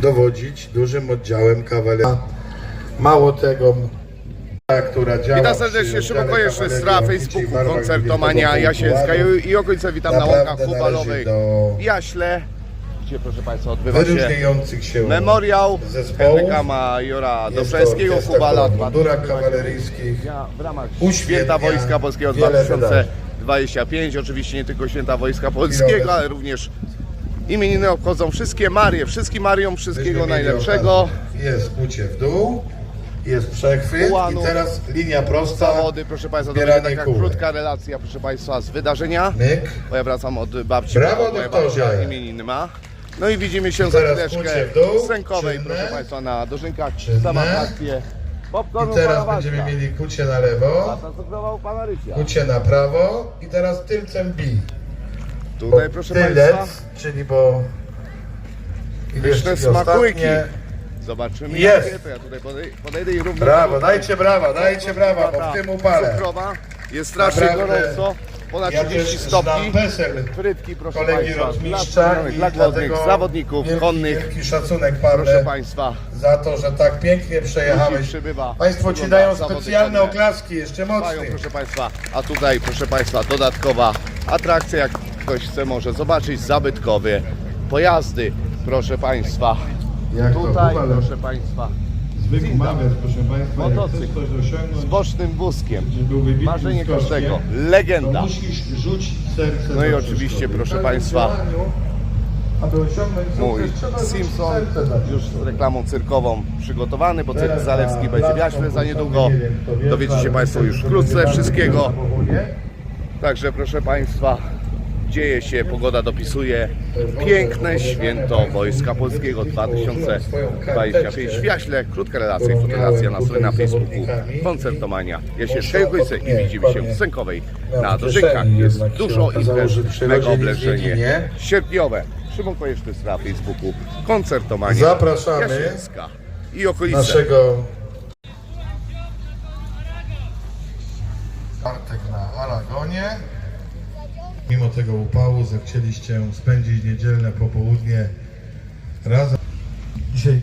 dowodzić dużym oddziałem kawalerii. Mało tego, która działa Witam serdecznie, Szymon kawalerii stra Ochotniczej Facebooku, koncertomania 20 Jasielska i, i okolice. Witam na łąkach futbolowych do Jaśle, gdzie proszę Państwa odbywa się się memoriał. Henryka Majora Dobrzeńskiego mundurach 2020. kawaleryjskich. Ja w ramach Święta Wojska Polskiego wiele 2025, oczywiście nie tylko Święta Wojska Polskiego, ale również imieniny obchodzą wszystkie Marie, wszystkim Mariom wszystkiego najlepszego. Jest kucie w dół, jest przechwyt Ułanów. i teraz linia prosta. Zawody, proszę Państwa, to Zbieranie taka kółek. krótka relacja, proszę Państwa, z wydarzenia. Myk. Bo ja wracam od babci, Brawo, bo moja doktorze. babcia imieniny ma. No i widzimy się za Teraz chwileczkę kucie w dół, w Sękowej, czynne. proszę Państwa, na dożynkach. Czynne. Sama akcję. Popcornu I teraz pana będziemy Wacka. mieli kucie na lewo, Tata cukrował pana Rysia. kucie na prawo i teraz tylcem bij. Tutaj, proszę Tylec, Państwa, czyli bo... Pyszne smakujki. Zobaczymy Jest. jakie to ja tutaj podej- podejdę i równo... Brawo, dajcie brawa, dajcie brawa, bo w tym upale. Cukrowa. Jest strasznie Naprawdę. gorąco, ponad Ja 30 też stopni. znam PESEL Frytki, proszę kolegi Państwa, rotmistrza dla, i dla dlatego głodnych zawodników wielki, konnych. wielki szacunek Proszę Pawle Państwa, za to, że tak pięknie ludzi przejechałeś. przybywa. Państwo ci Wygląda dają zawody specjalne konne. oklaski, jeszcze Mają, mocniej. proszę Państwa, a tutaj, proszę Państwa, dodatkowa atrakcja, jak ktoś chce może zobaczyć, zabytkowe pojazdy, proszę Państwa. Jak to Tutaj, ale proszę Państwa, zwykły mawiec, proszę Państwa, Motocykl. coś osiągnąć, z bocznym wózkiem, marzenie każdego, to legenda. musisz rzucić serce No i oczywiście, proszę Państwa, Mój Simpson już z reklamą cyrkową przygotowany, bo cyrk Zalewski będzie w Jaśle za niedługo. Dowiecie się Państwo już wkrótce wszystkiego. Także proszę Państwa, dzieje się, pogoda dopisuje. Piękne święto Wojska Polskiego 2025 w Jaśle. Krótka relacja i fotografia na stronie na Facebooku Koncertomania Jasielska i okolice i widzimy się w Sękowej na Dożynkach. Jest dużo imprez, mega oblężenie sierpniowe. Szymon Konieczny z na Facebooku Koncertomania Zapraszamy Jasielska i okolice. naszego Bartek na Aragonie. Mimo tego upału zechcieliście spędzić niedzielne popołudnie razem. Dzisiaj